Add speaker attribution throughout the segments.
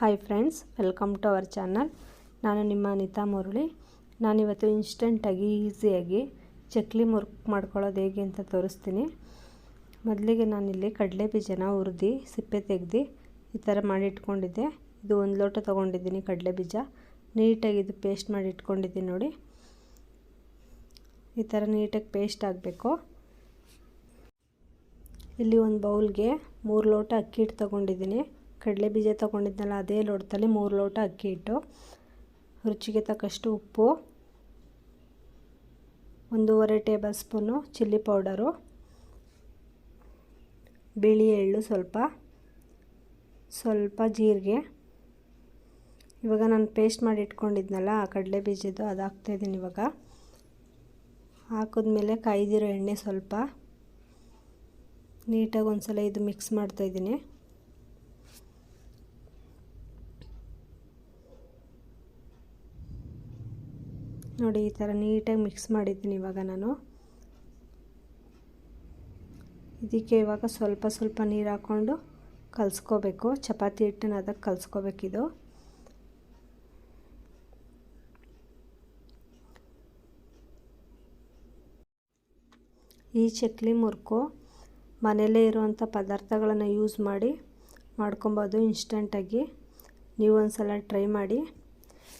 Speaker 1: Hi friends welcome to our channel ನಾನು ನಿಮ್ಮ ಅನಿತಾ ಮುರಳಿ. ನಾನಿವತ್ತು ಇನ್ಸ್ಟೆಂಟಾಗಿ ಈಸಿಯಾಗಿ ಚಕ್ಲಿ ಮುರ್ಕ್ ಮಾಡ್ಕೊಳ್ಳೋದು ಹೇಗೆ ಅಂತ ತೋರಿಸ್ತೀನಿ. ಮೊದಲಿಗೆ ನಾನಿಲ್ಲಿ ಕಡಲೆ ಬೀಜನ ಹುರಿದು, ಸಿಪ್ಪೆ ತೆಗೆದು ಈ ಥರ ಮಾಡಿ ಇಟ್ಕೊಂಡಿದ್ದೆ. ಇದು ಒಂದು ಲೋಟ ತೊಗೊಂಡಿದ್ದೀನಿ ಕಡಲೆ ಬೀಜ. ನೀಟಾಗಿ ಇದು ಪೇಸ್ಟ್ ಮಾಡಿ ಇಟ್ಕೊಂಡಿದ್ದೀನಿ ನೋಡಿ. ಈ ಥರ ನೀಟಾಗಿ ಪೇಸ್ಟ್ ಆಗಬೇಕು. ಇಲ್ಲಿ ಒಂದು ಬೌಲ್ಗೆ ಮೂರು ಲೋಟ ಅಕ್ಕಿ ಹಿಟ್ಟು ತೊಗೊಂಡಿದ್ದೀನಿ. ಕಡಲೆ ಬೀಜ ತೊಗೊಂಡಿದ್ನಲ್ಲ, ಅದೇ ಲೋಟದಲ್ಲಿ ಮೂರು ಲೋಟ ಅಕ್ಕಿ ಹಿಟ್ಟು, ರುಚಿಗೆ ತಕ್ಕಷ್ಟು ಉಪ್ಪು, ಒಂದೂವರೆ ಟೇಬಲ್ ಸ್ಪೂನು ಚಿಲ್ಲಿ ಪೌಡರು, ಬಿಳಿ ಎಳ್ಳು ಸ್ವಲ್ಪ ಸ್ವಲ್ಪ ಜೀರಿಗೆ. ಇವಾಗ ನಾನು ಪೇಸ್ಟ್ ಮಾಡಿ ಇಟ್ಕೊಂಡಿದ್ನಲ್ಲ ಆ ಕಡಲೆ ಬೀಜದ್ದು, ಅದು ಹಾಕ್ತಾಯಿದ್ದೀನಿ ಇವಾಗ. ಹಾಕಿದ್ಮೇಲೆ ಕಾಯ್ದಿರೋ ಎಣ್ಣೆ ಸ್ವಲ್ಪ ನೀಟಾಗಿ ಒಂದು ಸಲ ಇದು ಮಿಕ್ಸ್ ಮಾಡ್ತಾಯಿದ್ದೀನಿ ನೋಡಿ, ಈ ಥರ ನೀಟಾಗಿ ಮಿಕ್ಸ್ ಮಾಡಿದ್ದೀನಿ ಇವಾಗ ನಾನು. ಇದಕ್ಕೆ ಇವಾಗ ಸ್ವಲ್ಪ ಸ್ವಲ್ಪ ನೀರು ಹಾಕ್ಕೊಂಡು ಕಲಿಸ್ಕೋಬೇಕು. ಚಪಾತಿ ಹಿಟ್ಟನ್ನು ಅದಕ್ಕೆ ಕಲಿಸ್ಕೋಬೇಕಿದು ಈ ಚಕ್ಲಿ ಮುರ್ಕು ಮನೆಯಲ್ಲೇ ಇರುವಂಥ ಪದಾರ್ಥಗಳನ್ನು ಯೂಸ್ ಮಾಡಿ ಮಾಡ್ಕೊಬೋದು ಇನ್ಸ್ಟೆಂಟಾಗಿ. ನೀವು ಒಂದು ಸಲ ಟ್ರೈ ಮಾಡಿ.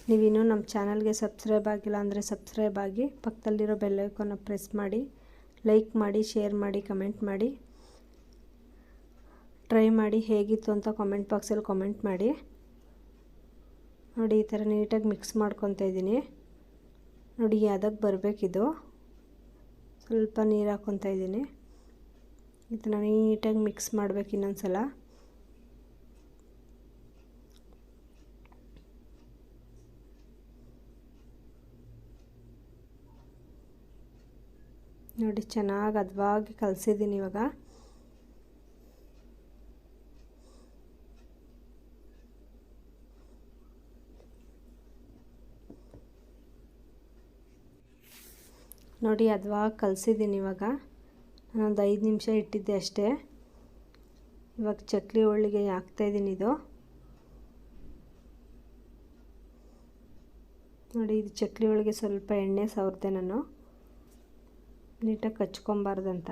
Speaker 1: ನೀವಿನ್ನೂ ನಮ್ಮ ಚಾನಲ್ಗೆ ಸಬ್ಸ್ಕ್ರೈಬ್ ಆಗಿಲ್ಲ ಅಂದರೆ ಸಬ್ಸ್ಕ್ರೈಬ್ ಆಗಿ, ಪಕ್ಕದಲ್ಲಿರೋ ಬೆಲ್ಲೈಕನ್ನ ಪ್ರೆಸ್ ಮಾಡಿ ಲೈಕ್ ಮಾಡಿ ಶೇರ್ ಮಾಡಿ ಕಮೆಂಟ್ ಮಾಡಿ. ಟ್ರೈ ಮಾಡಿ ಹೇಗಿತ್ತು ಅಂತ ಕಾಮೆಂಟ್ ಬಾಕ್ಸಲ್ಲಿ ಕಾಮೆಂಟ್ ಮಾಡಿ. ನೋಡಿ, ಈ ಥರ ನೀಟಾಗಿ ಮಿಕ್ಸ್ ಮಾಡ್ಕೊತಾ ಇದ್ದೀನಿ. ನೋಡಿ ಅದಕ್ಕೆ ಬರಬೇಕಿದು ಸ್ವಲ್ಪ ನೀರು ಹಾಕ್ಕೊತಾ ಇದ್ದೀನಿ. ಇದನ್ನು ನೀಟಾಗಿ ಮಿಕ್ಸ್ ಮಾಡಬೇಕು ಇನ್ನೊಂದು ಸಲ ನೋಡಿ, ಚೆನ್ನಾಗಿ ಅದ್ವಾಗಿ ಕಲಸಿದ್ದೀನಿ ಇವಾಗ. ನೋಡಿ, ಅದ್ವಾಗ ಕಲಸಿದ್ದೀನಿ ಇವಾಗ. ನಾನೊಂದು ಐದು ನಿಮಿಷ ಇಟ್ಟಿದ್ದೆ ಅಷ್ಟೇ. ಇವಾಗ ಚಕ್ಲಿ ಹೋಳಿಗೆ ಹಾಕ್ತಾಯಿದ್ದೀನಿ ಇದು. ನೋಡಿ, ಇದು ಚಕ್ಲಿ ಹೋಳಿಗೆ ಸ್ವಲ್ಪ ಎಣ್ಣೆ ಸವರ್ತೆ ನಾನು. ನೀಟಾಗಿ ಕಚ್ಕೊಬಾರ್ದಂತ.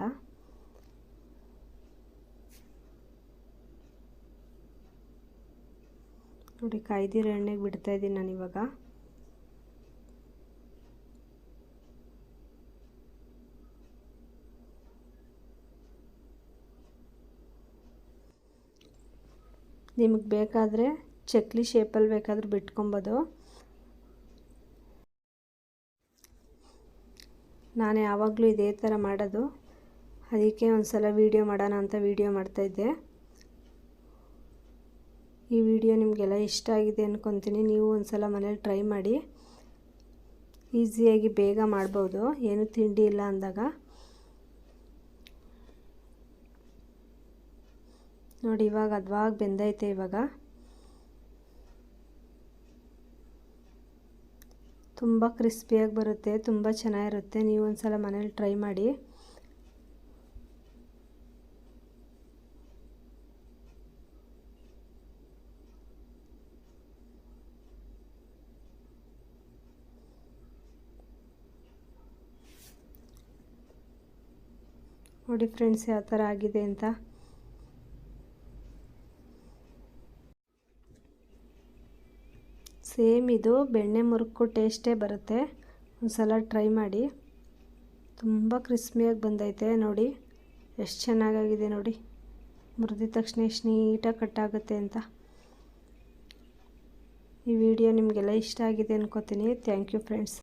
Speaker 1: ನೋಡಿ ಕಾಯ್ದಿರೋ ಎಣ್ಣೆಗೆ ಬಿಡ್ತಾಯಿದ್ದೀನಿ ನಾನು ಇವಾಗ. ನಿಮಗೆ ಬೇಕಾದರೆ ಚಕ್ಲಿ ಶೇಪಲ್ಲಿ ಬೇಕಾದರೂ ಬಿಟ್ಕೊಬೋದು. ನಾನು ಯಾವಾಗಲೂ ಇದೇ ಥರ ಮಾಡೋದು. ಅದಕ್ಕೆ ಒಂದು ಸಲ ವೀಡಿಯೋ ಮಾಡೋಣ ಅಂತ ವೀಡಿಯೋ ಮಾಡ್ತಾಯಿದ್ದೆ ಈ ವಿಡಿಯೋ ನಿಮಗೆಲ್ಲ ಇಷ್ಟ ಆಗಿದೆ ಅಂದ್ಕೊತೀನಿ ನೀವು ಒಂದು ಸಲ ಮನೇಲಿ ಟ್ರೈ ಮಾಡಿ. ಈಸಿಯಾಗಿ ಬೇಗ ಮಾಡ್ಬೋದು. ಏನು ತಿಂಡಿ ಇಲ್ಲ ಅಂದಾಗ. ನೋಡಿ, ಇವಾಗ ಅದ್ವಾಗ ಬೆಂದೈತೆ ಇವಾಗ. ತುಂಬ ಕ್ರಿಸ್ಪಿಯಾಗಿ ಬರುತ್ತೆ, ತುಂಬ ಚೆನ್ನಾಗಿರುತ್ತೆ. ನೀವು ಒಂದು ಸಲ ಮನೇಲಿ ಟ್ರೈ ಮಾಡಿ. ನೋಡಿ ಫ್ರೆಂಡ್ಸ್, ಯಾವ ಥರ ಆಗಿದೆ ಅಂತ. ಸೇಮ್ ಇದು ಬೆಣ್ಣೆ ಮುರುಕು ಟೇಸ್ಟೇ ಬರುತ್ತೆ. ಒಂದು ಸಲ ಟ್ರೈ ಮಾಡಿ. ತುಂಬ ಕ್ರಿಸ್ಮಿಯಾಗಿ ಬಂದೈತೆ ನೋಡಿ. ಎಷ್ಟು ಚೆನ್ನಾಗಾಗಿದೆ ನೋಡಿ. ಮುರಿದಿದ ತಕ್ಷಣ ಎಷ್ಟು ನೀಟಾಗಿ ಕಟ್ಟಾಗುತ್ತೆ ಅಂತ. ಈ ವಿಡಿಯೋ ನಿಮಗೆಲ್ಲ ಇಷ್ಟ ಆಗಿದೆ ಅನ್ಕೋತೀನಿ. Thank you friends